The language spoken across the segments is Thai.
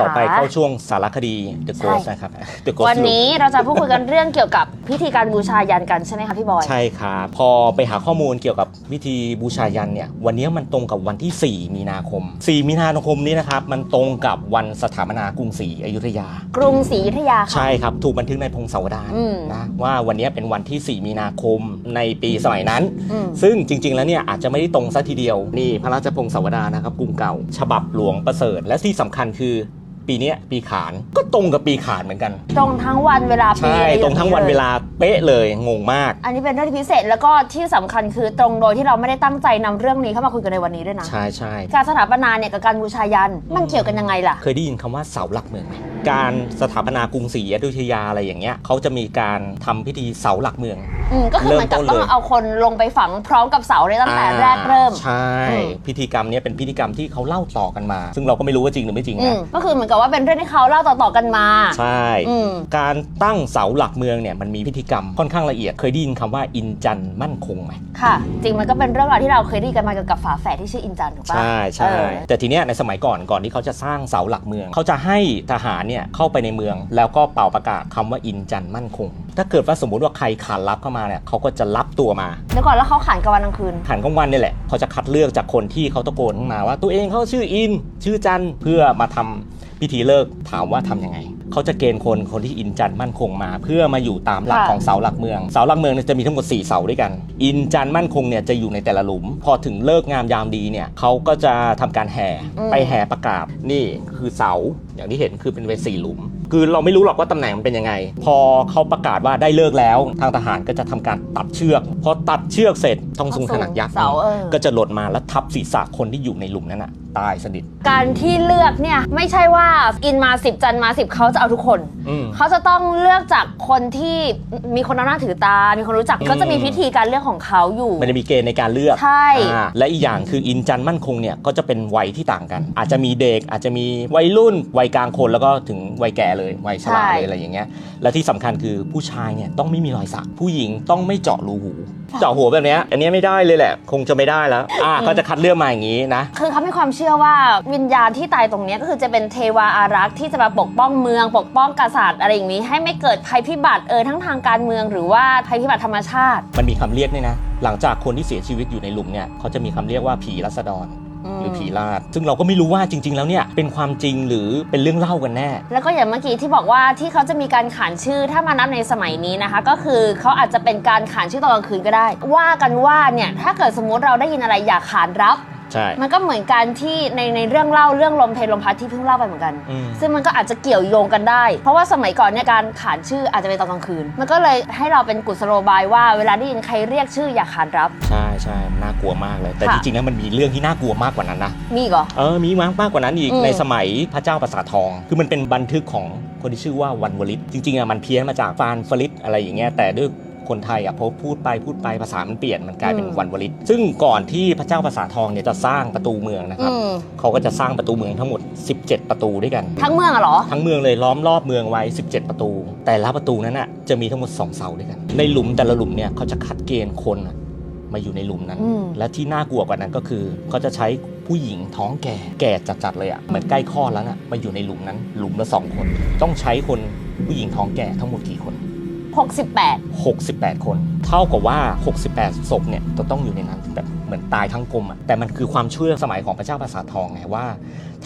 ต่อไปค่ะเข้าช่วงสารคดี The ใช่ Ghost นะครับ The Ghost วันนี้เราจะพูดคุยกันเรื่องเกี่ยวกับพิธีการบูชายันกันใช่ไหมคะพี่บอย ใช่ครับพอไปหาข้อมูลเกี่ยวกับวิธีบูชายันเนี่ยวันนี้มันตรงกับวันที่ 4 มีนาคม 4 มีนาคมนี้นะครับมันตรงกับวันสถาปนากรุงศรีอยุธยา กรุงศรีอยุธยาค่ะใช่ครับถูกบันทึกในพงศาวดารอืมนะว่าวันนี้เป็นวันที่ 4 มีนาคมในปีสมัยนั้นอืมซึ่งจริง ๆ แล้วเนี่ยอาจจะไม่ได้ตรงซะทีเดียวนี่พระราชพงศาวดารนะครับกรุงเก่า ฉบับหลวงประเสริฐและที่สำคัญคือ ปีเนี้ยปีขานก็ตรงกับปีขานเหมือนกัน ตรงทั้งวันเวลาปีใช่อะไรอย่าตรงทั้งวันลยเวลาเป๊ะเลยงงมาก อันนี้เป็นเรื่องที่พิเศษแล้วก็ที่สำคัญคือตรงโดยที่เราไม่ได้ตั้งใจนำเรื่องนี้เข้ามาคุยกันในวันนี้ด้วยนะ ใช่ใช่การสถาปนาเนี่ยกับการบูชายัน มันเกี่ยวกันยังไงล่ะ เคยได้ยินคำว่าเสาหลักเมืองไหม การสถาปนากรุงศรีอยุธยาอะไรอย่างเงี้ยเขาจะมีการทำพิธีเสาหลักเมือง อืมก็คือเหมือนกับเริ่มต้นต้องเลยเอาคนลงไปฝังพร้อมกับเสาเลยตั้งแต่แรกเริ่มใช่ อืม พิธีกรรมเนี้ยเป็นพิธีกรรมที่เขาเล่าต่อกันมา ซึ่งเราก็ไม่รู้ว่าจริงหรือไม่จริงอืนะมก็คือเหมือนกับว่าเป็นเรื่องที่เขาเล่าต่อๆกันมา ใช่ อืม การตั้งเสาหลักเมืองเนี่ยมันมีพิธีกรรมค่อนข้างละเอียดเคยได้ยินคำว่าอินจันทร์มั่นคงไหมค่ะ จริงมันก็เป็นเรื่องราวที่เราเคยได้ยินกันมาเกี่ยวกับฝาแฝดที่ชื่ออินจันทร์ถูกปะ ใช่ใช่เออ แต่ทีเนี้ยในสมัยก่อนก่อนที่เขาจะสร้างเสาหลักเมือง เขาจะให้ทหารเนี่ยเข้าไปในเมือง แล้วก็เป่าประกาศคำว่าอินจันทร์มั่นคง ถ้าเกิดว่าสมมุติว่าใครขานรับเข้ามาเนี่ยเขาก็จะรับตัวมา เดี๋ยวก่อนแล้วเขาขานกลางวันกลางคืนขานกลางวันนี่แหละเขาจะคัดเลือกจากคนที่เขาตะโกนขึ้นมาว่าตัวเองเขาชื่ออิน ชื่อจันทร์เพื่อมาทำพิธีเลิกถามว่าทำยังไง เขาจะเกณฑ์คนคนที่อินจันทร์มั่นคงมา เพื่อมาอยู่ตามหลักค่ะของเสาหลักเมือง เสาหลักเมืองเนี่ยจะมีทั้งหมด 4 เสาด้วยกัน อินจันทร์มั่นคงเนี่ยจะอยู่ในแต่ละหลุม พอถึงเลิกงามยามดีเนี่ยเขาก็จะทำการแห่ไปแห่ประกาศนี่คือเสาอย่างที่เห็นคือเป็นเป็นสี่หลุม คือเราไม่รู้หรอกว่าตำแหน่งมันเป็นยังไง พอเขาประกาศว่าได้เลิกแล้ว ทางทหารก็จะทำการตัดเชือกพอตัดเชือกเสร็จต้องสูงขนาดยักษ์เสาเออ ก็จะหล่นมาแล้วทับศีรษะคนที่อยู่ในหลุมนั้นน่ะตายสนิท การที่เลือกเนี่ยไม่ใช่ว่าอินมา 10 จันมา 10 เขาจะเอาทุกคน อืม เขาจะต้องเลือกจากคนที่มีคนเอาหน้าถือตา มีคนรู้จักอืมก็จะมีพิธีการเลือกของเขาอยู่ มันจะมีเกณฑ์ในการเลือกใช่ อ่าและอีกอย่างคืออินจันทร์มั่นคงเนี่ยก็จะเป็นวัยที่ต่างกัน อาจจะมีเด็กอาจจะมีวัยรุ่น วัยกลางคนแล้วก็ถึงวัยแก่เลยวัยชราเลยอะไรอย่างเงี้ยและที่สำคัญคือผู้ชายเนี่ยต้องไม่มีรอยสักผู้หญิงต้องไม่เจาะรูหูเจาะหัวแบบเนี้ยอันเนี้ยไม่ได้เลยแหละ คงจะไม่ได้แล้ว อ่าก็จะคัดเลือกมาอย่างนี้นะ คือเขามีความเชื่อว่าวิญญาณที่ตายตรงเนี้ยก็คือจะเป็นเทวาอารักษ์ที่จะมาปกป้องเมือง ปกป้องกษัตริย์อะไรอย่างนี้ ให้ไม่เกิดภัยพิบัติเออทั้งทางการเมือง หรือว่าภัยพิบัติธรรมชาติ มันมีคำเรียกด้วยนะ หลังจากคนที่เสียชีวิตอยู่ในหลุมเนี่ยเขาจะมีคำเรียกว่าผีรัษฎร หรือผีลาดซึ่งเราก็ไม่รู้ว่าจริง ๆ แล้วเนี่ยเป็นความจริงหรือเป็นเรื่องเล่ากันแน่ แล้วก็อย่างเมื่อกี้ที่บอกว่าที่เขาจะมีการขานชื่อถ้ามานับในสมัยนี้นะคะ ก็คือเขาอาจจะเป็นการขานชื่อตอนกลางคืนก็ได้ ว่ากันว่าเนี่ยถ้าเกิดสมมุติเราได้ยินอะไรอยากขานรับ ใช่ มันก็เหมือนกันที่ในในเรื่องเล่าเรื่องลมเพลลมพัดที่เพิ่งเล่าไปเหมือนกัน อืม ซึ่งมันก็อาจจะเกี่ยวโยงกันได้ เพราะว่าสมัยก่อนเนี่ยการขานชื่ออาจจะเป็นตอนกลางคืน มันก็เลยให้เราเป็นกุศโลบายว่าเวลาได้ยินใครเรียกชื่ออย่าขานรับ ใช่ใช่น่ากลัวมากเลย แต่ค่ะ จริงๆแล้วมันมีเรื่องที่น่ากลัวมากกว่านั้นนะ มีอีกเหรอ เออ มีมากมากกว่านั้นอีก อืม ในสมัยพระเจ้าประสาททอง คือมันเป็นบันทึกของคนที่ชื่อว่าวันวลิต จริงๆอะมันเพี้ยนมาจากฟานฟลิตอะไรอย่างเงี้ย แต่ด้วย คนไทยอะพอพูดไปพูดไปภาษามันเปลี่ยนมันกลายเป็นวันวลิต ซึ่งก่อนที่พระเจ้าประสาททองเนี่ยจะสร้างประตูเมืองนะครับ อืม เขาก็จะสร้างประตูเมืองทั้งหมด 17 ประตูด้วยกัน ทั้งเมืองอะเหรอ ทั้งเมืองเลยล้อมรอบเมืองไว้ 17 ประตู แต่ละประตูนั้นน่ะจะมีทั้งหมด 2 เสาด้วยกัน ในหลุมแต่ละหลุมเนี่ยเขาจะคัดเกณฑ์คนน่ะมาอยู่ในหลุมนั้น อืม และที่น่ากลัวกว่านั้นก็คือเขาจะใช้ผู้หญิงท้องแก่แก่จัดๆเลยอะ่ะเหมือนใกล้คลอดแล้วน่ะมาอยู่ในหลุมนั้น หลุมละสองคน ต้องใช้คนผู้หญิงท้องแก่ทั้งหมดกี่คน 68 68 คน เท่ากับว่า 68ศพเนี่ยจะต้องอยู่ในนั้นแบบ เหมือนตายทั้งกลมอะแต่มันคือความเชื่อสมัยของพระเจ้าประสาททองไงว่า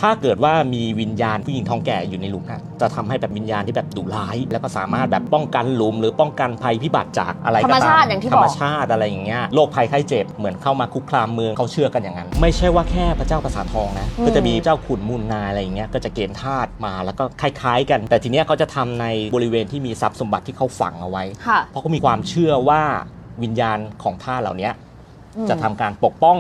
ถ้าเกิดว่ามีวิญญาณผู้หญิงท้องแก่อยู่ในหลุมนะจะทำให้แบบวิญญาณที่แบบดุร้าย แล้วก็สามารถแบบป้องกันหลุม หรือป้องกันภัยพิบัติจากอะไรก็ธรรมตามชาติอย่างที่ธรบรอมกชาติอะไรอย่างเงี้ยโรคภัยไข้เจ็บเหมือนเข้ามาคุกคามเมืองเขาเชื่อกันอย่างนั้น ไม่ใช่ว่าแค่พระเจ้าประสาททองนะอืมก็จะมีเจ้าขุนมูลนายอะไรอย่างเงี้ยก็จะเกณฑ์ทาสมาแล้วก็คล้ายๆ กัน แต่ทีเนี้ยเขาจะทำในบริเวณที่มีทรัพย์สมบัติที่เขาฝังเอาไว้ค่ะเพราะเขามีความเชื่อว่าวิญญาณของท่าสเหล่านี้อืม จะทำการปกป้อง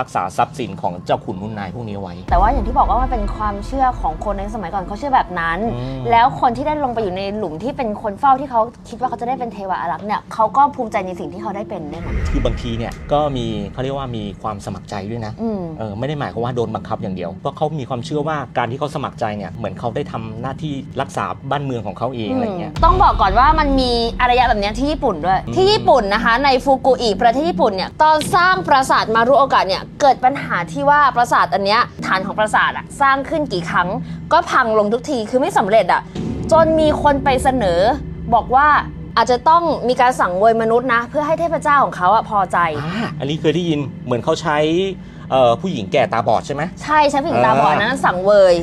รักษาทรัพย์สินของเจ้าขุนมุนนายพวกนี้ไว้ แต่ว่าอย่างที่บอกว่ามันเป็นความเชื่อของคนในสมัยก่อนเขาเชื่อแบบนั้น อืม แล้วคนที่ได้ลงไปอยู่ในหลุมที่เป็นคนเฝ้าที่เขาคิดว่าเขาจะได้เป็นเทวาอารักษ์เนี่ยเขาก็ภูมิใจในสิ่งที่เขาได้เป็นด้วยนะคือบางทีเนี่ยก็มีเขาเรียกว่ามีความสมัครใจด้วยนะอืม เออไม่ได้หมายความว่าโดนบังคับอย่างเดียวเพราะเขามีความเชื่อว่าการที่เขาสมัครใจเนี่ยเหมือนเขาได้ทำหน้าที่รักษาบ้านเมืองของเขาเองอะไรเงี้ย ต้องบอกก่อนว่ามันมีอารยะแบบเนี้ยที่ญี่ปุ่นด้วย อืมที่ญี่ปุ่นนะคะ ในฟูกุอิประเทศญี่ปุ่นเนี่ยตอนสร้างปราสาทมารุโอกะเนี่ยเนี่ยเกิดปัญหาที่ว่าปราสาทอันเนี้ยฐานของปราสาทอะสร้างขึ้นกี่ครั้ง ก็พังลงทุกทีคือไม่สำเร็จอะจนมีคนไปเสนอ บอกว่าอาจจะต้องมีการสั่งเวยมนุษย์นะ เพื่อให้เทพเจ้าของเขาอะพอใจอ่าอันนี้เคยได้ยินเหมือนเขาใช้เอ่อผู้หญิงแก่ตาบอดใช่ไหมใช่ใช้ผู้หญิงตาบอดอ่านั้นสั่งเวย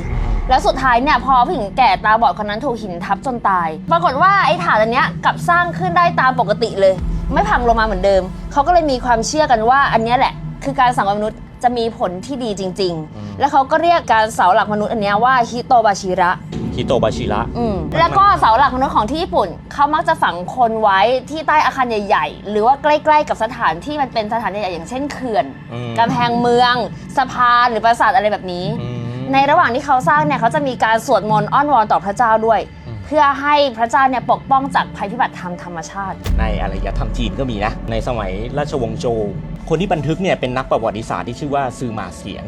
แล้วสุดท้ายเนี่ยพอผู้หญิงแก่ตาบอดคนนั้นถูกหินทับจนตาย ปรากฏว่าไอ้ฐานอันเนี้ยกลับสร้างขึ้นได้ตามปกติเลย ไม่พังลงมาเหมือนเดิม เขาก็เลยมีความเชื่อกันว่าอันเนี้ยแหละ คือการสั่งเวยมนุษย์จะมีผลที่ดีจริง ๆ แล้วเขาก็เรียกการเสาหลักมนุษย์อันเนี้ยว่าฮิโตบาชิระ ฮิโตบาชิระ อืมแล้วก็เสาหลักมนุษย์ของที่ญี่ปุ่น เขามักจะฝังคนไว้ที่ใต้อาคารใหญ่ๆ หรือว่าใกล้ๆกับสถานที่มันเป็นสถานใหญ่ๆอย่างเช่นเขื่อนอืม กำแพงเมือง สะพานหรือปราสาทอะไรแบบนี้ อืมในระหว่างที่เขาสร้างเนี่ยเขาจะมีการสวดมนต์อ้อนวอนต่อพระเจ้าด้วยอืม เพื่อให้พระเจ้าเนี่ยปกป้องจากภัยพิบัติทางธรรมชาติ ในอารยธรรมจีนก็มีนะ ในสมัยราชวงศ์โจวคนที่บันทึกเนี่ยเป็นนักประวัติศาสตร์ที่ชื่อว่าซือหมาเสียน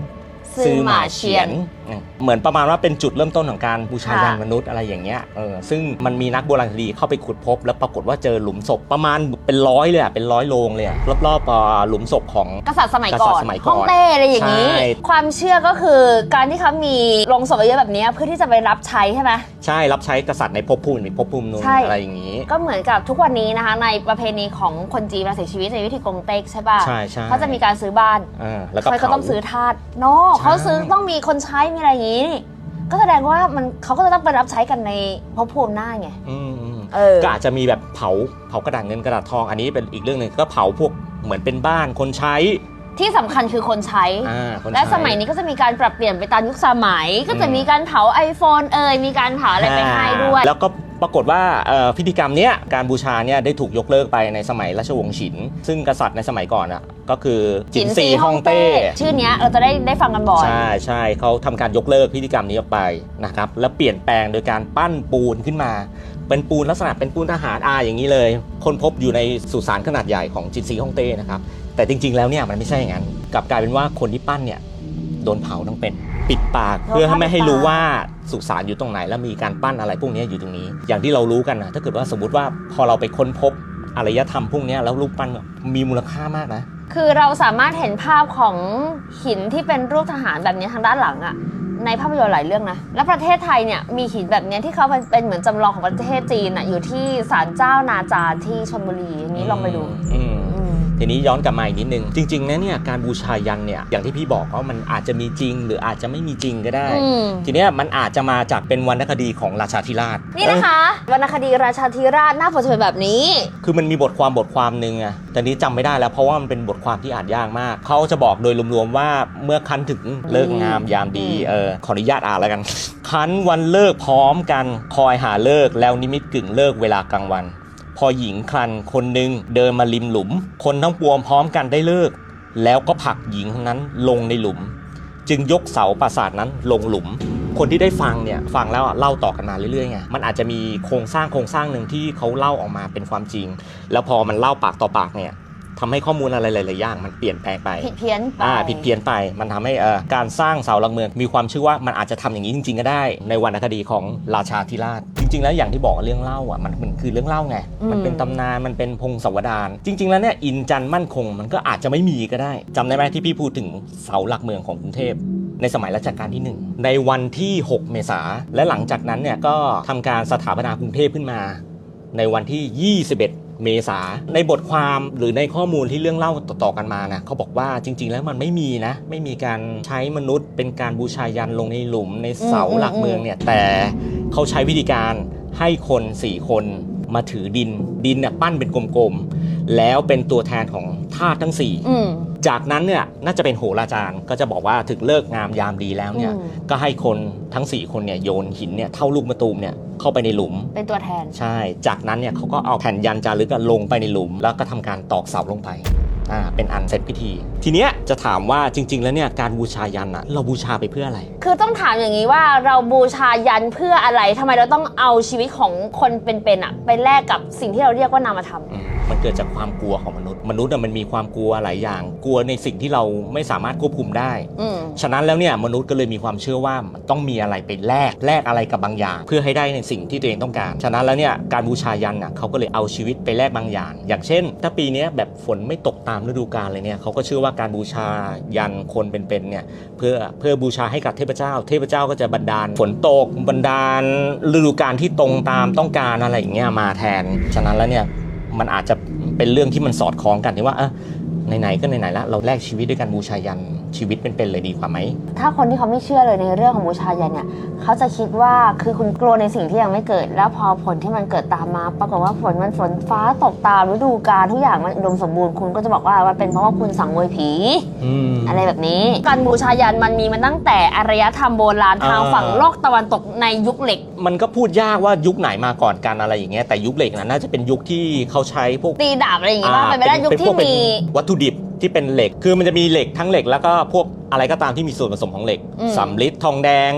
ซือหมาเฉียนอืม เหมือนประมาณว่าเป็นจุดเริ่มต้นของการบูชายันค่ะมนุษย์อะไรอย่างเงี้ยเออซึ่งมันมีนักโบราณคดีเข้าไปขุดพบ แล้วปรากฏว่าเจอหลุมศพประมาณเป็นร้อยเลยอะเป็นร้อยโลงเลยอะรอบๆเอ่อหลุมศพของ กษัตริย์สมัยก่กษัอตรินย์สมัยก่อนฮ่องเต้อะไรอย่างนี้ ใช่ ความเชื่อก็คือการที่เขามีโรงศพเยอะๆแบบนี้เพื่อที่จะไปรับใช้ใช่ไหม ใช่รับใช้กษัตริย์ในภพภูมิในภพภูมินู้นใช่ อะไรอย่างนี้ ก็เหมือนกับทุกวันนี้นะคะ ในประเพณีของคนจีนเวลาเสียชีวิตในวิธีกงเต็กใช่ป่ะใช่ใช่เขาจะมีการซื้อบ้านอ่าแล้วก็เขาก็เผาต้องซื้อทาสโนใช่เขาซื้อต้องมีคนใช้มีอะไรอย่างนี้ ก็แสดงว่ามันเขาก็จะต้องไปรับใช้กันในภพภูมิหน้าไงอืมอืมเออก็อาจจะมีแบบเผาเผากระดาษเงินกระดาษทองอันนี้เป็นอีกเรื่องหนึ่งก็เผาพวกเหมือนเป็นบ้านคนใช้ที่สำคัญคือคนใช้ อ่าคนใช้ และสมัยนี้ก็จะมีการปรับเปลี่ยนไปตามยุคสมัย ก็จะอืมมีการเผา iPhone เอ่ยมีการเผาอะไรไปให้ด้วย แล้วก็ ปรากฏว่าเอ่อพิธีกรรมเนี้ยการบูชาเนี่ยได้ถูกยกเลิกไปในสมัยราชวงศ์ฉิน ซึ่งกษัตริย์ในสมัยก่อนอะก็คือจินซีฮ่องเต้ชื่อเนี้ยเราจะได้ได้ฟังกันบ่อย ใช่ใช่เขาทำการยกเลิกพิธีกรรมนี้ออกไปนะครับแล้วเปลี่ยนแปลงโดยการปั้นปูนขึ้นมาเป็นปูนลักษณะเป็นปูนทหารอาอย่างนี้เลย คนพบอยู่ในสุสานขนาดใหญ่ของจินซีฮ่องเต้นะครับแต่จริงๆแล้วเนี่ยมันไม่ใช่อย่างนั้นกลับกลายเป็นว่าคนที่ปั้นเนี่ยโดนเผาทั้งเป็นปิดปากโดนเพื่อให้ฆ่าไม่ให้ปิดปากรู้ว่าสุสานอยู่ตรงไหน แล้วมีการปั้นอะไรพวกนี้อยู่ตรงนี้ อย่างที่เรารู้กันนะถ้าเกิดว่าสมมติว่าพอเราไปค้นพบอารยธรรมพวกเนี้ยแล้วรูปปั้นแบบมีมูลค่ามากนะ คือเราสามารถเห็นภาพของหินที่เป็นรูปทหารแบบนี้ทางด้านหลังอะในภาพยนตร์หลายเรื่องนะ และประเทศไทยเนี่ยมีหินแบบเนี้ยที่เขาเป็นเป็นเหมือนจำลองของประเทศจีนอะอยู่ที่ศาลเจ้านาจาที่ชลบุรีอันนี้ลองไปดูอืมอืม ทีนี้ย้อนกลับมาอีกนิดนึง จริงๆนะเนี่ยการบูชายันเนี่ยอย่างที่พี่บอกว่ามันอาจจะมีจริง หรืออาจจะไม่มีจริงก็ได้ อืม ทีเนี้ยมันอาจจะมาจากเป็นวรรณคดีของราชาธิราชนี่นะคะวรรณคดีราชาธิราชหน้าปกจะเป็นแบบนี้ คือมันมีบทความบทความหนึ่งอะแต่นี้จำไม่ได้แล้วเพราะว่ามันเป็นบทความที่อ่านยากมาก เขาจะบอกโดยรวมๆว่าเมื่อคันถึงเลิกงามยามดีอืมเออขออนุญาตอ่านแล้วกัน คันวันเลิกพร้อมกันคอยหาเลิกแล้วนิมิตกึ่งเลิกเวลากลางวันพ อหญิงคลันคนหนึ่งเดินมาริมหลุม คนทั้งปวงพร้อมกันได้เลิก แล้วก็ผลักหญิงนั้นลงในหลุม จึงยกเสาปราสาทนั้นลงหลุม คนที่ได้ฟังเนี่ยฟังแล้วอะเล่าต่อกันมาเรื่อยๆไงมันอาจจะมีโครงสร้างโครงสร้างหนึ่งที่เขาเล่าออกมาเป็นความจริง แล้วพอมันเล่าปากต่อปากเนี่ย ทำให้ข้อมูลอะไรหลายๆอย่างมันเปลี่ยนแปลงไปผิดเพี้ยนไปอ่าผิดเพี้ยนไป มันทำให้เอ่อการสร้างเสาหลักเมือง มีความเชื่อว่ามันอาจจะทำอย่างนี้จริง ๆ ก็ได้ ในวรรณคดีของราชาธิราช จริง ๆ แล้วอย่างที่บอกเรื่องเล่าอะมันมันคือเรื่องเล่าไงอืมมันเป็นตำนานมันเป็นพงศาวดารจริง ๆ แล้วเนี่ยอินจันทร์มั่นคงมันก็อาจจะไม่มีก็ได้จำได้ไหมที่พี่พูดถึงเสาหลักเมืองของกรุงเทพในสมัยรัชกาลที่ 1 ในวันที่ 6 เมษาและหลังจากนั้นเนี่ยก็ทำการสถาปนากรุงเทพขึ้นมา ในวันที่ 21 เมษาในบทความหรือในข้อมูลที่เรื่องเล่าต่อๆกันมานะเขาบอกว่าจริง ๆ แล้วมันไม่มีนะ ไม่มีการใช้มนุษย์ เป็นการบูชายันลงในหลุมในเสาอืมหลักเมืองเนี่ยแต่เขาใช้วิธีการให้คน4คนมาถือดินดินเนี่ยปั้นเป็นกลมๆแล้วเป็นตัวแทนของธาตุทั้ง4อืม จากนั้นเนี่ยน่าจะเป็นโหราจารย์ก็จะบอกว่าถึงเลิกงามยามดีแล้วเนี่ยอืม ก็ให้คนทั้ง 4 คนเนี่ยโยนหินเนี่ยเท่าลูกมะตูมเนี่ยเข้าไปในหลุม เป็นตัวแทน ใช่ จากนั้นเนี่ยเขาก็เอาแผ่นยันจารึกอะลงไปในหลุม แล้วก็ทำการตอกเสาลงไป อ่า เป็นอันเสร็จพิธี ทีเนี้ยจะถามว่าจริง ๆ แล้วเนี่ยการบูชายันอะเราบูชาไปเพื่ออะไร คือต้องถามอย่างนี้ว่าเราบูชายันเพื่ออะไรทำไมเราต้องเอาชีวิตของคนเป็นๆอะไปแลกกับสิ่งที่เราเรียกว่านามธรรมอื มมันเกิดจากความกลัวของมนุษย์ มนุษย์อะมันมีความกลัวหลายอย่าง กลัวในสิ่งที่เราไม่สามารถควบคุมได้ อืมฉะนั้นแล้วเนี่ยมนุษย์ก็เลยมีความเชื่อว่ามันต้องมีอะไรไปแลกแลกอะไรกับบางอย่าง เพื่อให้ได้ในสิ่งที่ตัวเองต้องการ ฉะนั้นแล้วเนี่ยการบูชายันน่ะเขาก็เลยเอาชีวิตไปแลกบางอย่าง อย่างเช่น ถ้าปีเนี้ยแบบฝนไม่ตกตามฤดูกาลเลยเนี่ยเขาก็เชื่อว่าการบูชายันคนเป็นๆเนี่ยเพื่อเพื่อบูชาให้กับเทพเจ้า เทพเจ้าก็จะบันดาล ฝนตกบันดาลฤดูกาลที่ตรงตามต้องการอะไรอย่างเงี้ยมาแทน ฉะนั้นแล้วเนี่ย มันอาจจะเป็นเรื่องที่มันสอดคล้องกันที่ว่าอะไหนๆก็ไหนๆแล้วเราแลกชีวิตด้วยการบูชายัน ชีวิตเป็นๆเลยดีกว่าไหม ถ้าคนที่เขาไม่เชื่อเลยในเรื่องของบูชายันเนี่ยเขาจะคิดว่าคือคุณกลัวในสิ่งที่ยังไม่เกิด แล้วพอผลที่มันเกิดตามมา ปรากฏว่าฝนมันฝนฟ้าตกตามฤดูกาลทุกอย่างมันอุดมสมบูรณ์คุณก็จะบอกว่ามันเป็นเพราะว่าคุณสังเวยผี อืม อะไรแบบนี้ การบูชายันมันมีมาตั้งแต่อารยธรรมโบราณทางอ่า ฝั่งโลกตะวันตกในยุคเหล็ก มันก็พูดยากว่ายุคไหนมาก่อนกันอะไรอย่างเงี้ยแต่ยุคเหล็กนะน่าจะเป็นยุคที่เขาใช้พวกตีดาบอะไรอย่างงี้ป่ะอ่าเป็นไปได้ยุคเป็นพที่วกเป็นมี วัตถุดิบ ที่เป็นเหล็ก คือมันจะมีเหล็กทั้งเหล็กแล้วก็พวกอะไรก็ตามที่มีส่วนผสมของเหล็กอืม สำริดทองแดง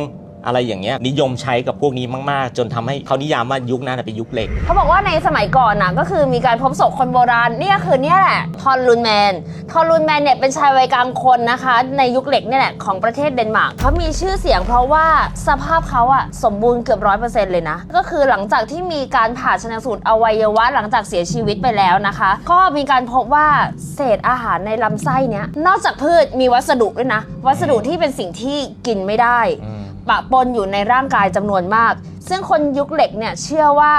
อะไรอย่างเงี้ยนิยมใช้กับพวกนี้มากๆ จนทำให้เขานิยามว่ายุคนั้นนะเป็นยุคเหล็ก เขาบอกว่าในสมัยก่อนน่ะก็คือมีการพบศพคนโบราณเนี่ยคือเนี่ยแหละทอนลุนแมนทอนลุนแมนเนี่ยเป็นชายวัยกลางคนนะคะ ในยุคเหล็กเนี่ยแหละของประเทศเดนมาร์กเขามีชื่อเสียงเพราะว่าสภาพเขาอะสมบูรณ์เกือบร้อยเปอร์เซ็นต์เลยนะ ก็คือหลังจากที่มีการผ่าชนสูตรอวัยวะหลังจากเสียชีวิตไปแล้วนะคะ ก็มีการพบว่าเศษอาหารในลำไส้เนี้ยนอกจากพืชมีวัสดุด้วยนะ วัสดุที่เป็นสิ่งที่กินไม่ได้ ปะปนอยู่ในร่างกายจำนวนมาก ซึ่งคนยุคเหล็กเนี่ยเชื่อว่า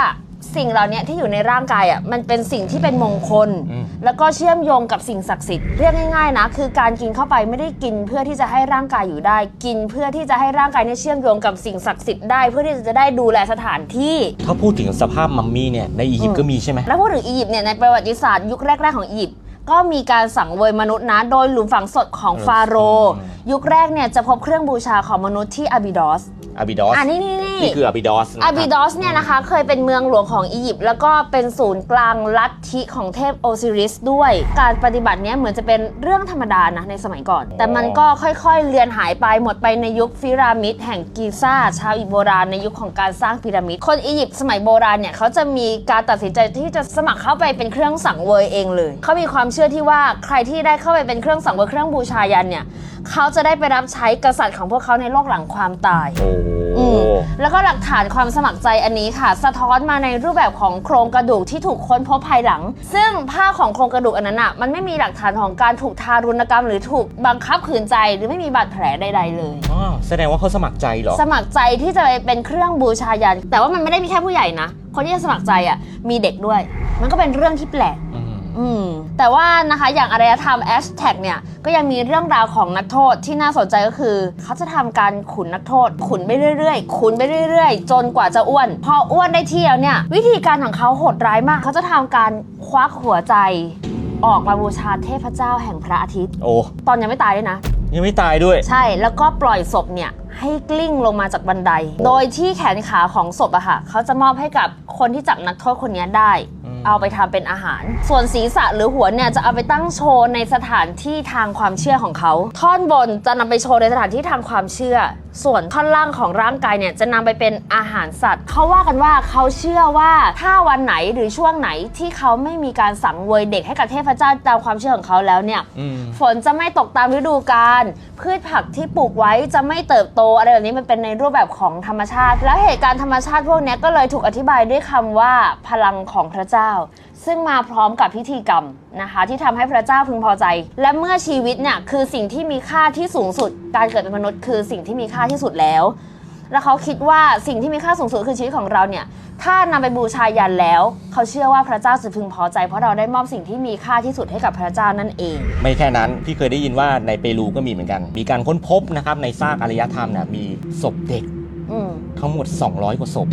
สิ่งเหล่านี้ที่อยู่ในร่างกายอะมันเป็นสิ่งที่เป็นมงคลอืมแล้วก็เชื่อมโยงกับสิ่งศักดิ์สิทธิ์เรียกง่ายๆนะคือการกินเข้าไปไม่ได้กินเพื่อที่จะให้ร่างกายอยู่ได้ กินเพื่อที่จะให้ร่างกายเนี่ยเชื่อมโยงกับสิ่งศักดิ์สิทธิ์ได้ เพื่อที่จะได้ดูแลสถานที่ถ้าพูดถึงสภาพมัมมี่เนี่ยในอียิปต์ก็มีใช่ไหมแล้วพูดถึงอียิปต์เนี่ยในประวัติศาสตร์ยุคแรกๆของอียิปต์ ก็มีการสังเวยมนุษย์นะ โดยหลุมฝังศพของเออฟาโรห์อืมยุคแรกเนี่ยจะพบเครื่องบูชาของมนุษย์ที่อาบิดอส อาบิดอสอ่านี่นี่นี่ นี่คืออาบิดอสนะคอารับบิดอสเนี่ยนะคะเคยเป็นเมืองหลวงของอียิปต์แล้วก็เป็นศูนย์กลางลัทธิของเทพโอซิริสด้วย การปฏิบัติเนี้ยเหมือนจะเป็นเรื่องธรรมดานะในสมัยก่อน แต่มันก็ค่อยๆ เลือนหายไปหมดไปในยุคฟิรามิดแห่งกีซ่า ชาวอียิปต์โบราณในยุคของการสร้างพีระมิด คนอียิปต์สมัยโบราณเนี่ยเขาจะมีการตัดสินใจที่จะสมัครเข้าไปเป็นเครื่องสังเวยเองเลย เขามีความเชื่อที่ว่าใครที่ได้เข้าไปเป็นเครื่องสังเวยเครื่องบูชายันเนี่ยเขาจะได้ไปรับใช้กษัตริย์ของพวกเขาในโลกหลังความตาย โอ้อืมแล้วก็หลักฐานความสมัครใจอันนี้ค่ะ สะท้อนมาในรูปแบบของโครงกระดูกที่ถูกค้นพบภายหลัง ซึ่งผ้าของโครงกระดูกอันนั้นอะมันไม่มีหลักฐานของการถูกทารุณกรรม หรือถูกบังคับขืนใจหรือไม่มีบาดแผลใดๆเลยอ๋อแสดงว่าเขาสมัครใจเหรอ สมัครใจที่จะไปเป็นเครื่องบูชายัน แต่ว่ามันไม่ได้มีแค่ผู้ใหญ่นะ คนที่จะสมัครใจอะมีเด็กด้วย มันก็เป็นเรื่องที่แปลก อืม อืมแต่ว่านะคะอย่างอารยธรรมแอชแท็กเนี่ยก็ยังมีเรื่องราวของนักโทษที่น่าสนใจก็คือ เขาจะทำการขุนนักโทษ ขุนไปเรื่อยๆ ขุนไปเรื่อยๆ จนกว่าจะอ้วน พออ้วนได้ที่แล้วเนี่ยวิธีการของเขาโหดร้ายมาก เขาจะทำการควักหัวใจออกมาบูชาเทพเจ้าแห่งพระอาทิตย์ โอ้ตอนยังไม่ตายด้วยนะ ยังไม่ตายด้วย ใช่แล้วก็ปล่อยศพเนี่ยให้กลิ้งลงมาจากบันได โดยที่แขนขาของศพอะค่ะ เขาจะมอบให้กับคนที่จับนักโทษคนนี้ได้อืม เอาไปทำเป็นอาหาร ส่วนศีรษะหรือหัวเนี่ยจะเอาไปตั้งโชว์ในสถานที่ทางความเชื่อของเขา ท่อนบนจะนำไปโชว์ในสถานที่ทางความเชื่อ ส่วนท่อนล่างของร่างกายเนี่ยจะนำไปเป็นอาหารสัตว์ เขาว่ากันว่าเขาเชื่อว่าถ้าวันไหนหรือช่วงไหนที่เขาไม่มีการสังเวยเด็กให้กับเทพเจ้าตามความเชื่อของเขาแล้วเนี่ยอืมฝนจะไม่ตกตามฤดูกาลพืชผักที่ปลูกไว้จะไม่เติบโตอะไรแบบนี้มันเป็นในรูปแบบของธรรมชาติ แล้วเหตุการณ์ธรรมชาติพวกเนี้ยก็เลยถูกอธิบายด้วยคำว่าพลังของพระเจ้าซึ่งมาพร้อมกับพิธีกรรมนะคะ ที่ทำให้พระเจ้าพึงพอใจ และเมื่อชีวิตเนี่ยคือสิ่งที่มีค่าที่สูงสุด การเกิดเป็นมนุษย์คือสิ่งที่มีค่าที่สุดแล้ว แล้วเขาคิดว่าสิ่งที่มีค่าสูงสุดคือชีวิตของเราเนี่ยถ้านำไปบูชายันแล้ว เขาเชื่อว่าพระเจ้าจะพึงพอใจ เพราะเราได้มอบสิ่งที่มีค่าที่สุดให้กับพระเจ้านั่นเอง ไม่แค่นั้นพี่เคยได้ยินว่าในเปรูก็มีเหมือนกัน มีการค้นพบนะครับในซากอารยธรรมเนี่ยมีศพเด็ก ทั้งหมด 200 กว่าศพ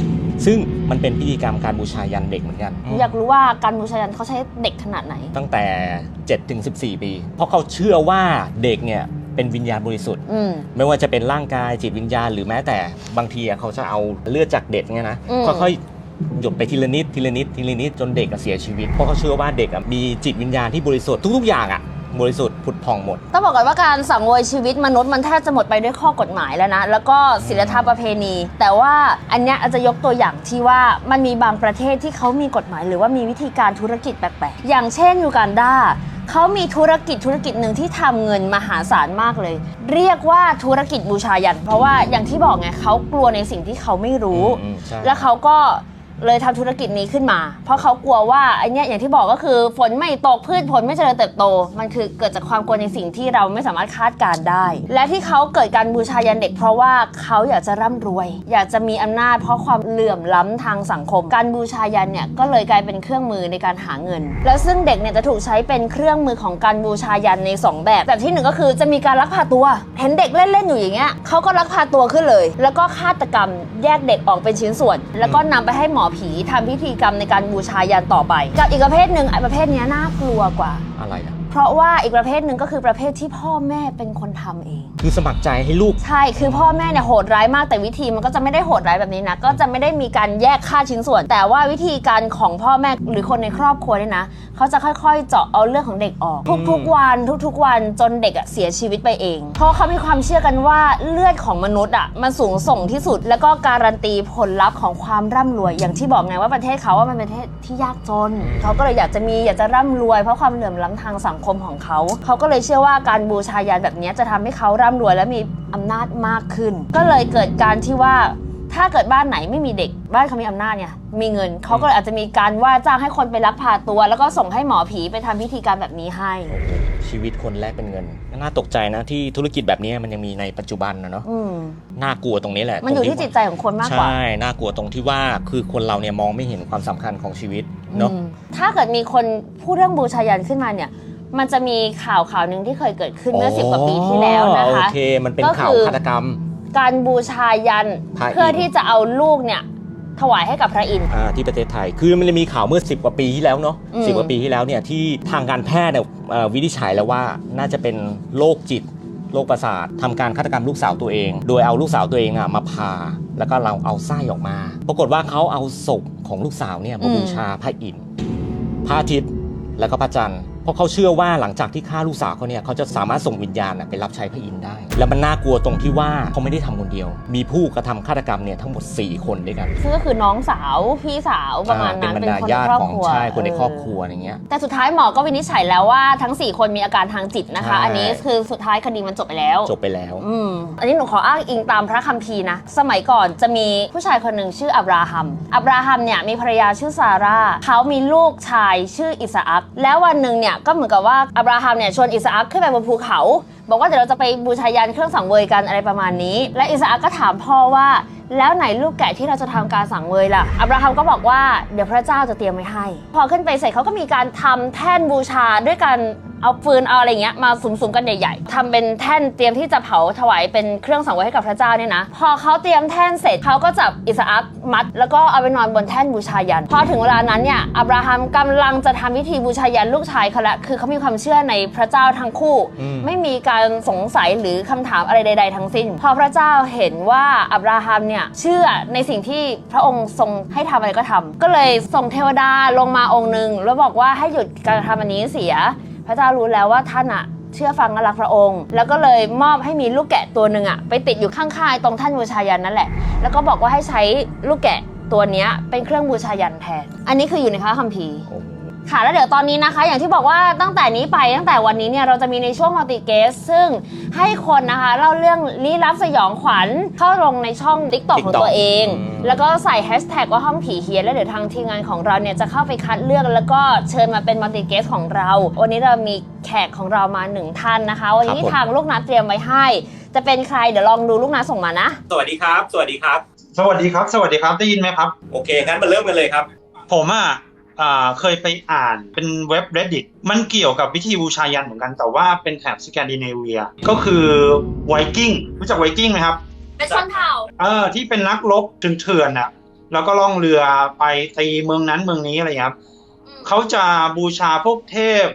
ซึ่งมันเป็นพิธีกรรมการบูชายันเด็กเหมือนกัน อยากรู้ว่าการบูชายันเขาใช้เด็กขนาดไหน ตั้งแต่ 7 ถึง 14 ปี เพราะเขาเชื่อว่าเด็กเนี่ยเป็นวิญญาณบริสุทธิ์อืมไม่ว่าจะเป็นร่างกายจิตวิญญาณ หรือแม้แต่บางทีอะเขาจะเอาเลือดจากเด็กเนี่ยนะอืมค่อยๆหยดไปทีละนิดทีละนิดทีละนิดจนเด็กอะเสียชีวิตเพราะเขาเชื่อว่าเด็กอะมีจิตวิญญาณที่บริสุทธิ์ทุกๆอย่างอะ บริสุทธิ์ผุดผ่องหมด ต้องบอกก่อนว่าการสังเวยชีวิตมนุษย์มันแทบจะหมดไปด้วยข้อกฎหมายแล้วนะ แล้วก็ศีลธรรมประเพณี แต่ว่าอันเนี้ยอาจจะยกตัวอย่างที่ว่ามันมีบางประเทศที่เขามีกฎหมาย หรือว่ามีวิธีการธุรกิจแปลกๆ อย่างเช่นยูกันดาเขามีธุรกิจธุรกิจหนึ่งที่ทำเงินมหาศาลมากเลย เรียกว่าธุรกิจบูชายัน เพราะว่าอย่างที่บอกไงเขากลัวในสิ่งที่เขาไม่รู้ อืมใช่ แล้วเขาก็ เลยทำธุรกิจนี้ขึ้นมา เพราะเขากลัวว่าไอเนี้ยอย่างที่บอกก็คือฝนไม่ตกพืชผลไม่เจริญเติบโต มันคือเกิดจากความกลัวในสิ่งที่เราไม่สามารถคาดการได้ และที่เขาเกิดการบูชายันเด็ก เพราะว่าเขาอยากจะร่ำรวย อยากจะมีอำนาจ เพราะความเหลื่อมล้ำทางสังคม การบูชายันเนี่ยก็เลยกลายเป็นเครื่องมือในการหาเงิน แล้วซึ่งเด็กเนี่ยจะถูกใช้เป็นเครื่องมือของการบูชายันในสองแบบแบบที่หนึ่งก็คือจะมีการลักพาตัว เห็นเด็กเล่นๆอยู่อย่างเงี้ยเขาก็ลักพาตัวขึ้นเลย แล้วก็ฆาตกรรมแยกเด็กออกเป็นชิ้นส่วน แล้วก็นำไปให้หมอผีทำพิธีกรรมในการบูชายันต่อไป กับอีกประเภทหนึ่งไอ้ประเภทเนี้ยน่ากลัวกว่าอะไรอะ เพราะว่าอีกประเภทหนึ่งก็คือประเภทที่พ่อแม่เป็นคนทำเอง คือสมัครใจให้ลูก ใช่ คือพ่อแม่เนี่ยโหดร้ายมากแต่วิธีมันก็จะไม่ได้โหดร้ายแบบนี้นะ ก็จะไม่ได้มีการแยกค่าชิ้นส่วน แต่ว่าวิธีการของพ่อแม่หรือคนในครอบครัวเนี่ยนะ เขาจะค่อยๆ เจาะเอาเลือดของเด็กออกทุกๆวันทุกๆวันจนเด็กอะเสียชีวิตไปเอง เพราะเขามีความเชื่อกันว่าเลือดของมนุษย์อะมันสูงส่งที่สุด แล้วก็การันตีผลลัพธ์ของความร่ำรวย อย่างที่บอกไงว่าประเทศเขาว่ามันเป็นประเทศที่ยากจน เขาก็เลยอยากจะมีอยากจะร่ำรวยเพราะความเหลื่อมล้ำทางสังคมของเขา เขาก็เลยเชื่อว่าการบูชายันแบบเนี้ยจะทำให้เขาร่ำรวยและมีอำนาจมากขึ้น ก็เลยเกิดการที่ว่าถ้าเกิดบ้านไหนไม่มีเด็กบ้านเขามีอำนาจเนี่ยมีเงินเขาก็เลยอาจจะมีการว่าจ้างให้คนไปลักพาตัว แล้วก็ส่งให้หมอผีไปทำพิธีการแบบนี้ให้โอ้โหชีวิตคนแลกเป็นเงิน น่าตกใจนะที่ธุรกิจแบบนี้มันยังมีในปัจจุบันนะเนาะอืมน่ากลัวตรงนี้แหละ มันอยู่รที่จิตใจของคนมากกว่า ใช่ น่ากลัวตรงที่ว่าคือคนเราเนี่ยมองไม่เห็นความสำคัญของชีวิตเนาะอืมถ้าเกิดมีคนพูดเรื่องบูชายันขึ้นมาเนี่ย มันจะมีข่าวข่าวหนึ่งที่เคยเกิดขึ้นเมื่อสิบกว่าปีที่แล้วนะโอคะเค มันเป็นก็ข่าวคือฆาตกรรม การบูชายันพระอินทร์เพื่อที่จะเอาลูกเนี่ยถวายให้กับพระอินทร์อ่าที่ประเทศไทย คือมันจะมีข่าวเมื่อ 10 กว่าปีที่แล้วเนาะอืมสิกว่าปีที่แล้วเนี่ยที่ทางการแพทย์เนี่ยเอ่อวินิจฉัยแล้วว่าน่าจะเป็นโรคจิตโรคประสาททำการฆาตกรรมลูกสาวตัวเอง โดยเอาลูกสาวตัวเองอะมาพาแล้วก็เราเอาไส้ออกมา ปรากฏว่าเขาเอาศพของลูกสาวเนี่ยมาบูชาพระอินทร์พระอาทิตย์แล้วก็พระจันทร์ เพราะเขาเชื่อว่าหลังจากที่ฆ่าลูกสาวเขาเนี่ยเขาจะสามารถส่งวิญญาณน่ะไปรับใช้พระอินทร์ได้ แล้วมันน่ากลัวตรงที่ว่าเขาไม่ได้ทำคนเดียว มีผู้กระทำฆาตกรรมเนี่ยทั้งหมด 4 คนด้วยกันซึ่งก็คือน้องสาวพี่สาวประมาณอ่นั้นเป็นเป็นบรรดาคนในญาติครอบของครัวใช่คนในเครอบครัวอย่างเงี้ย แต่สุดท้ายหมอก็วินิจฉัยแล้วว่าทั้ง 4 คนมีอาการทางจิตนะคะ ใช่ อันนี้คือสุดท้ายคดีมันจบไปแล้ว จบไปแล้ว อืมอันนี้หนูขออ้างอิงตามพระคัมภีร์นะ สมัยก่อนจะมีผู้ชายคนหนึ่งชื่ออับราฮัม อับราฮัมเนี่ยมีภรรยาชื่อซาร่า เขามีลูกชายชื่ออิสอักแล้ววันหนึ่งเนี่ยก็เหมือนกับว่าอับราฮัมเนี่ยชวนอิสอัคขึ้นไปบนภูเขา บอกว่าเดี๋ยวเราจะไปบูชายันเครื่องสังเวยกันอะไรประมาณนี้ และอิสอักก็ถามพ่อว่า แล้วไหนลูกแกะที่เราจะทำการสังเวยล่ะ อับราฮัมก็บอกว่าเดี๋ยวพระเจ้าจะเตรียมไว้ให้ พอขึ้นไปเสร็จเขาก็มีการทำแท่นบูชาด้วยการเอาฟืนเอาอะไรเงี้ยมาสุมๆกันใหญ่ๆทำเป็นแท่นเตรียมที่จะเผาถวายเป็นเครื่องสังเวยให้กับพระเจ้าเนี่ยนะ พอเขาเตรียมแท่นเสร็จเขาก็จับอิสอักมัด แล้วก็เอาไปนอนบนแท่นบูชายัน พอถึงเวลานั้นเนี่ยอับราฮัมกำลังจะทำพิธีบูชายันลูกชายเขาแล้วคือเขามีความเชื่อในพระเจ้าทั้งคู่อืมไม่มีการสงสัยหรือคำถามอะไรใด ๆ ทั้งสิ้น พอพระเจ้าเห็นว่าอับราฮัมเนี่ยเชื่อในสิ่งที่พระองค์ทรงให้ทำอะไรก็ทำก็เลยส่งเทวดาลงมาองค์หนึ่งแล้วบอกว่าให้หยุดการทำอันนี้เสีย พระเจ้ารู้แล้วว่าท่านอะเชื่อฟังและรักพระองค์ แล้วก็เลยมอบให้มีลูกแกะตัวหนึ่งอะไปติดอยู่ข้างๆตรงท่านบูชายันนั่นแหละ แล้วก็บอกว่าให้ใช้ลูกแกะตัวนี้เป็นเครื่องบูชายันแทน อันนี้คืออยู่ในพระคัมภีร์โอ้โห ค่ะแล้วเดี๋ยวตอนนี้นะคะ อย่างที่บอกว่าตั้งแต่นี้ไปตั้งแต่วันนี้เนี่ยเราจะมีในช่วงมัลติเกสซึ่งให้คนนะคะเล่าเรื่องลี้ลับสยองขวัญเข้าลงในช่อง t ิ k t o k ของ TikTok ตัวเอง อืม แล้วก็ใส่แฮชแท็กว่าห้องผีเฮียนแล้วเดี๋ยวทางทีมงานของเราเนี่ยจะเข้าไปคัดเลือกแล้วก็เชิญมาเป็นมัลติเกสของเรา วันนี้เรามีแขกของเรามาหนึ่งท่านนะคะ วันนี้ทางลูกนัดเตรียมไว้ให้ จะเป็นใครเดี๋ยวลองดูลูกนัดส่งมานะ สวัสดีครับ สวัสดีครับ สวัสดีครับ สวัสดีครับ ได้ยินไหมครับ โอเค งั้นมาเริ่มกันเลยครับ ผมอะอ่า เคยไปอ่านเป็นเว็บ reddit มันเกี่ยวกับวิธีบูชายันเหมือนกัน แต่ว่าเป็นแถบสแกนดิเนเวีย ก็คือไวกิ้งรู้จักไวกิ้งไหมครับ เป็นชนเผ่าเออที่เป็นนักรบเถื่อนๆอะแล้วก็ล่องเรือไปตีเมืองนั้นเมืองนี้อะไรอย่างเงี้ยครับเขาจะบูชาพวกเทพ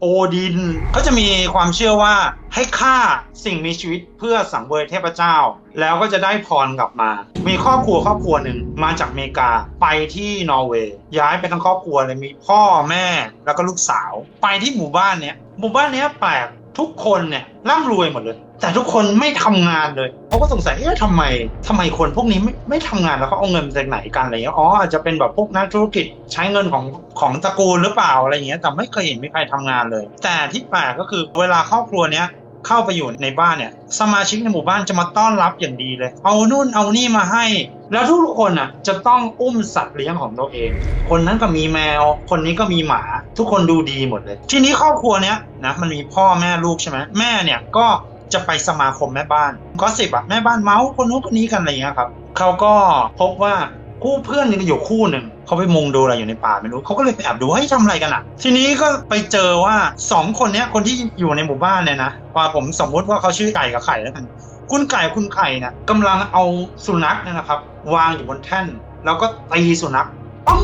โอดินเขาจะมีความเชื่อว่าให้ฆ่าสิ่งมีชีวิตเพื่อสังเวยเทพเจ้า แล้วก็จะได้พรกลับมา มีครอบครัวครอบครัวหนึ่งมาจากอเมริกาไปที่นอร์เวย์ย้ายไปทั้งครอบครัวเลยมีพ่อแม่แล้วก็ลูกสาว ไปที่หมู่บ้านเนี้ยหมู่บ้านเนี้ยแปลก ทุกคนเนี่ยร่ำรวยหมดเลย แต่ทุกคนไม่ทำงานเลยเขาก็สงสัยเอ๊ะทำไมทำไมคนพวกนี้ไม่ไม่ทำงานแล้วเขาเอาเงินมาจากไหนกันอะไรเงี้ยอ๋ออาจจะเป็นแบบพวกนักธุรกิจใช้เงินของของตระกูลหรือเปล่าอะไรเงี้ยแต่ไม่เคยเห็นมีใครทำงานเลย แต่ที่แปลกก็คือเวลาครอบครัวเนี้ย เข้าไปอยู่ในบ้านเนี่ย สมาชิกในหมู่บ้านจะมาต้อนรับอย่างดีเลย เอานู่นเอานี่มาให้ แล้วทุกคนอะ จะต้องอุ้มสัตว์เลี้ยงของตัวเอง คนนั้นก็มีแมว คนนี้ก็มีหมา ทุกคนดูดีหมดเลย ทีนี้ครอบครัวเนี้ยนะมันมีพ่อแม่ลูกใช่ไหมแม่เนี่ยก็จะไปสมาคมแม่บ้านก็สิบอะแม่บ้านเมาส์คนนู้นคนนี้กันอะไรเงี้ยครับเขาก็พบว่า คู่เพื่อนนี่อยู่คู่หนึ่งเขาไปมุงดูอะไรอยู่ในป่าไม่รู้เขาก็เลยไปแอบดูเฮ้ยทำอะไรกันอะ ทีนี้ก็ไปเจอว่าสองคนเนี้ยคนที่อยู่ในหมู่บ้านเนี่ยนะว่าผมสมมติว่าเขาชื่อไก่กับไข่แล้วกันคุณไก่คุณไข่เนี่ยกำลังเอาสุนัขเนี่ยนะครับ วางอยู่บนแท่น แล้วก็ตีสุนัขปัง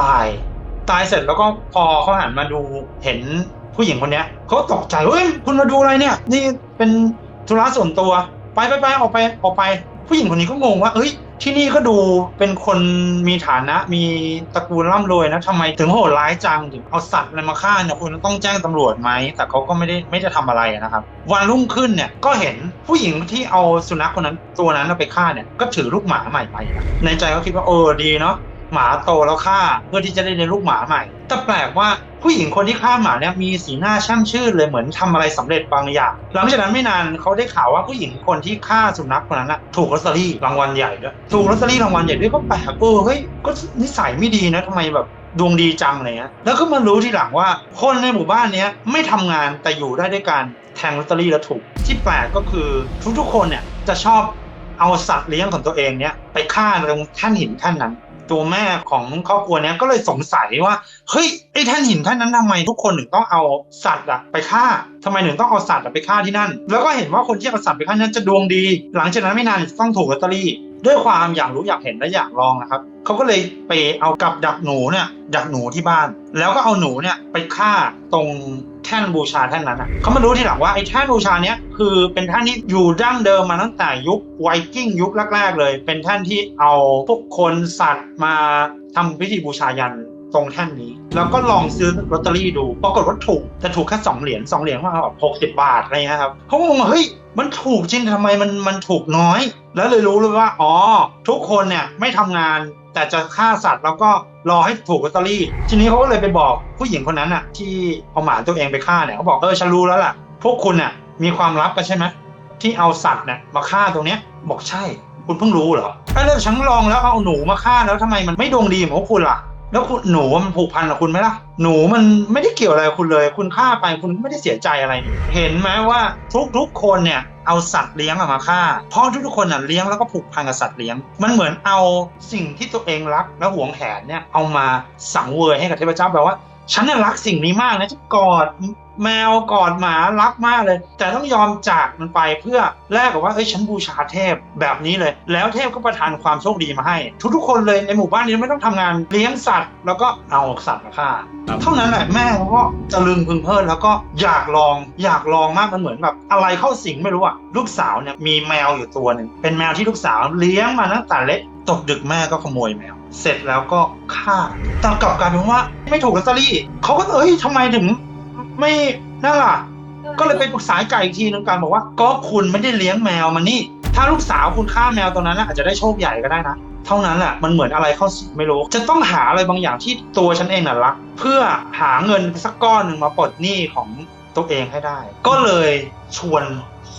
ตายตายเสร็จแล้วก็พอเขาหันมาดูเห็นผู้หญิงคนเนี้ยเขาตกใจเฮ้ยคุณมาดูอะไรเนี่ย นี่เป็นธุระส่วนตัว ไปไปไปออกไปออกไป ผู้หญิงคนนี้ก็งงว่าเอ้ย ที่นี่ก็ดูเป็นคนมีฐานะมีตระกูลร่ำรวยนะทำไมถึงโหดร้ายจังถึงเอาสัตว์อะไรมาฆ่าเนี่ยคุณต้องแจ้งตำรวจไหมแต่เขาก็ไม่ได้ไม่ได้ทำอะไรนะครับ วันรุ่งขึ้นเนี่ยก็เห็นผู้หญิงที่เอาสุนัขคนนั้นตัวนั้นเอาไปฆ่าเนี่ยก็ถือลูกหมาใหม่ไปในใจก็คิดว่าเออดีเนาะ หมาโตแล้วฆ่าเพื่อที่จะได้เลี้ยงลูกหมาใหม่ แต่แปลกว่าผู้หญิงคนที่ฆ่าหมาเนี่ยมีสีหน้าช่ำชื่นเลยเหมือนทำอะไรสำเร็จบางอย่าง หลังจากนั้นไม่นานเขาได้ข่าวว่าผู้หญิงคนที่ฆ่าสุนัขคนนั้นนะถูกลอตเตอรี่รางวัลใหญ่ด้วยถูกลอตเตอรี่รางวัลใหญ่ด้วยก็แปลกเออเฮ้ยก็นิสัยไม่ดีนะทำไมแบบดวงดีจังอะไรเงี้ย แล้วก็มารู้ทีหลังว่า คนในหมู่บ้านเนี้ยไม่ทำงานแต่อยู่ได้ด้วยการแทงลอตเตอรี่แล้วถูก ที่แปลกก็คือทุกๆคนเนี่ยจะชอบเอาสัตว์เลี้ยงของตัวเองเนี่ยไปฆ่าตรงแท่านหินแท่านนั้น ตัวแม่ของครอบครัวนี้ก็เลยสงสัยว่าเฮ้ยไอ้ท่านหินท่านนั้นทำไมทุกคนถึงต้องเอาสัตว์อะไปฆ่าทำไมถึงต้องเอาสัตว์อะไปฆ่าที่นั่น แล้วก็เห็นว่าคนที่เอาสัตว์ไปฆ่านั้นจะดวงดี หลังจากนั้นไม่นานต้องถูกลอตเตอรี่ ด้วยความอยากรู้อยากเห็นและอยากลองนะครับเขาก็เลยไปเอากับดักหนูเนี่ยดักหนูที่บ้าน แล้วก็เอาหนูเนี่ยไปฆ่าตรงแท่นบูชาแท่นนั้นอะเขามารู้ทีหลังว่าไอ้แท่นบูชาเนี้ยคือเป็นแท่นที่อยู่ดั้งเดิมมาตั้งแต่ยุคไวกิ้งยุคแรกๆเลย เป็นแท่นที่เอาพวกคนสัตว์มาทำพิธีบูชายัน ตรงแท่นนี้ แล้วก็ลองซื้อลอตเตอรี่ดู ปรากฏว่าถูกแต่ถูกแค่สองเหรียญสองเหรียญว่าแบบหกสิบบาทอะไรเงี้ยครับเขางงว่าเฮ้ยมันถูกจริงทำไมมันมันถูกน้อย แล้วเลยรู้เลยว่าอ๋อทุกคนเนี่ยไม่ทำงานแต่จะฆ่าสัตว์แล้วก็รอให้ถูกลอตเตอรี่ ทีนี้เขาก็เลยไปบอกผู้หญิงคนนั้นอะที่เอาหมาตัวเองไปฆ่าเนี่ยเขาบอกเออฉันรู้แล้วล่ะ พวกคุณน่ะมีความลับกันใช่ไหมที่เอาสัตว์เนี่ยมาฆ่าตรงเนี้ยบอกใช่ คุณเพิ่งรู้เหรอไอ้เรื่องฉันลองแล้วเอาหนูมาฆ่าแล้วทำไมมันไม่ดวงดีเหมือนพวกคุณล่ะ แล้วคุณหนูมันผูกพันกับคุณไหมล่ะ หนูมันไม่ได้เกี่ยวอะไรคุณเลย คุณฆ่าไปคุณไม่ได้เสียใจอะไร เห็นไหมว่าทุกๆคนเนี่ยเอาสัตว์เลี้ยงอะมาฆ่า เพราะทุกๆคนน่ะเลี้ยงแล้วก็ผูกพันกับสัตว์เลี้ยง มันเหมือนเอาสิ่งที่ตัวเองรักและหวงแหนเนี่ยเอามาสังเวยให้กับเทพเจ้าแปลว่าฉันน่ะรักสิ่งนี้มากนะฉันกอด แมวกอดหมารักมากเลย แต่ต้องยอมจากมันไปเพื่อแลกกับว่าเอ้ยฉันบูชาเทพแบบนี้เลย แล้วเทพก็ประทานความโชคดีมาให้ ทุกๆคนเลยในหมู่บ้านนี้ไม่ต้องทำงานเลี้ยงสัตว์ แล้วก็เอาสัตว์มาฆ่าเท่านั้นแหละแม่เขาก็จะลึงพึงเพลินแล้วก็อยากลองอยากลองมากมันเหมือนแบบอะไรเข้าสิงไม่รู้อะลูกสาวเนี่ยมีแมวอยู่ตัวหนึ่งเป็นแมวที่ลูกสาวเลี้ยงมาตั้งแต่เล็กตกดึกแม่ก็ขโมยแมว เสร็จแล้วก็ฆ่าแต่กลับกลายเป็นว่าไม่ถูกลอตเตอรี่เขาก็เอ้ยทำไมถึง ไม่นั่นล่ะ ก็เลยไปปรึกษาไก่อีกทีนึงกันบอกว่า ก็คุณไม่ได้เลี้ยงแมวมันนี่ ถ้าลูกสาวคุณฆ่าแมวตัวนั้นน่ะอาจจะได้โชคใหญ่ก็ได้นะ เท่านั้นแหละมันเหมือนอะไรเข้าสิงไม่รู้ จะต้องหาอะไรบางอย่างที่ตัวฉันเองน่ะรัก เพื่อหาเงินสักก้อนหนึ่งมาปลดหนี้ของตัวเองให้ได้ ก็เลยชวน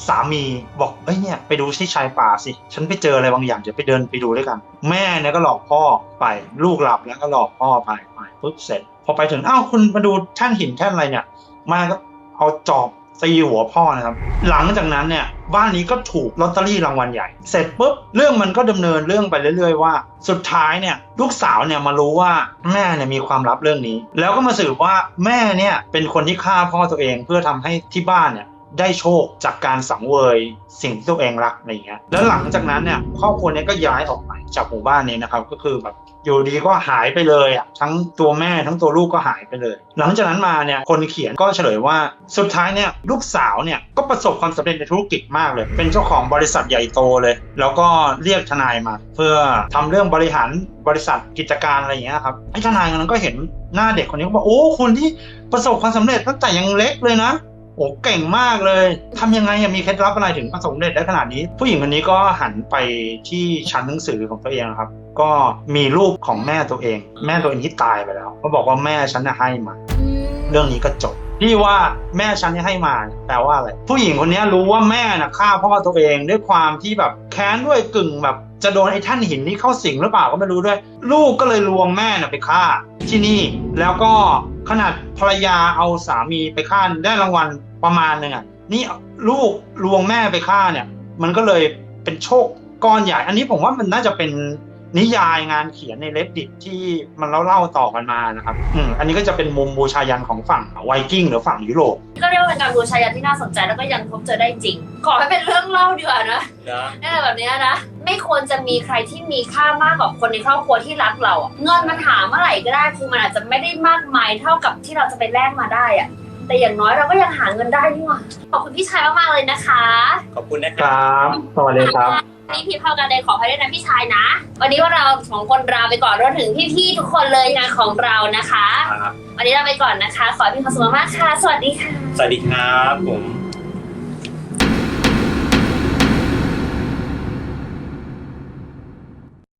สามีบอกเอ้ยเนี่ยไปดูที่ชายป่าสิ ฉันไปเจออะไรบางอย่างเดี๋ยวไปเดินไปดูด้วยกัน แม่เนี่ยก็หลอกพ่อไปลูกหลับแล้วก็หลอกพ่อไปไปปุ๊บเสร็จ พอไปถึงอ้าวคุณมาดูแท่นหินแท่นอะไรเนี่ย มาก็เอาจอบตีหัวพ่อนะครับ หลังจากนั้นเนี่ยบ้านนี้ก็ถูกลอตเตอรี่รางวัลใหญ่ เสร็จปุ๊บเรื่องมันก็ดำเนินเรื่องไปเรื่อย ๆ ว่า สุดท้ายเนี่ยลูกสาวเนี่ยมารู้ว่าแม่เนี่ยมีความลับเรื่องนี้ แล้วก็มาสืบว่าแม่เนี่ยเป็นคนที่ฆ่าพ่อตัวเองเพื่อทำให้ที่บ้านเนี่ย ได้โชคจากการสังเวยสิ่งที่ตัวเองรักอะไรอย่างเงี้ย แล้วหลังจากนั้นเนี่ยครอบครัวเนี้ก็ย้ายออกไปจากหมู่บ้านนี้นะครับ ก็คือแบบอยู่ดีก็หายไปเลยอะทั้งตัวแม่ทั้งตัวลูกก็หายไปเลย หลังจากนั้นมาเนี่ยคนเขียนก็เฉลยว่าสุดท้ายเนี่ยลูกสาวเนี่ยก็ประสบความสำเร็จในธุรกิจมากเลย เป็นเจ้าของบริษัทใหญ่โตเลย แล้วก็เรียกทนายมา เพื่อทำเรื่องบริหารบริษัทกิจการอะไรอย่างเงี้ยครับไอ้ทนายคนนั้นก็เห็นหน้าเด็กคนนี้ก็บอกโอ้คุณที่ประสบความสำเร็จตั้งแต่ยังเล็กเลยนะ โอ้เก่งมากเลยทำยังไงมีเคล็ดลับอะไรถึงประสบเร็จได้ขนาดนี้ ผู้หญิงคนนี้ก็หันไปที่ชั้นหนังสือของตัวเองครับ ก็มีรูปของแม่ตัวเอง แม่ตัวเองที่ตายไปแล้ว ก็บอกว่าแม่ฉันน่ะให้มา เรื่องนี้ก็จบที่ว่าแม่ฉันที่ให้มาแปลว่าอะไรผู้หญิงคนนี้รู้ว่าแม่น่ะฆ่าพ่อตัวเองด้วยความที่แบบแค้นด้วยกึ่งแบบ จะโดนไอ้ท่านหินนี้เข้าสิงหรือเปล่าก็ไม่รู้ด้วย ลูกก็เลยลวงแม่น่ะไปฆ่าที่นี่ แล้วก็ขนาดภรรยาเอาสามีไปฆ่าได้รางวัลประมาณหนึ่งอะนี่ลูกลวงแม่ไปฆ่าเนี่ย มันก็เลยเป็นโชคก้อนใหญ่ อันนี้ผมว่ามันน่าจะเป็น นิยายงานเขียนในเลดดิตที่มันเล่าเล่าๆต่อกันมานะครับอืมอันนี้ก็จะเป็นมุมบูชายันของฝั่งไวกิ้งหรือฝั่งยุโรปก็เรียกว่าเป็นการบูชายันที่น่าสนใจแล้วก็ยังพบเจอได้จริง ขอให้เป็นเรื่องเล่าดีกว่านะนะนี่แบบเนี้ยนะ ไม่ควรจะมีใครที่มีค่ามากกว่าคนในครอบครัวที่รักเราอะเงินมันหาเมื่อไหร่ก็ได้คือมันอาจจะไม่ได้มากมายเท่ากับที่เราจะไปแลกมาได้อะแต่อย่างน้อยเราก็ยังหาเงินได้นี่หว่าขอบคุณพี่ชายมากๆเลยนะคะ ขอบคุณนะคครับรับสวัสดีครับ นี่พี่พากันเลยขอให้ด้วยนะพี่ชายนะ วันนี้ว่าเราสองคนลาไปก่อนรวมถึงพี่ๆทุกคนเลยงานของเรานะคะวันนี้ลาไปก่อนนะคะ ขอให้มีความสุขมากๆค่ะ สวัสดีค่ะ สวัสดีครับผม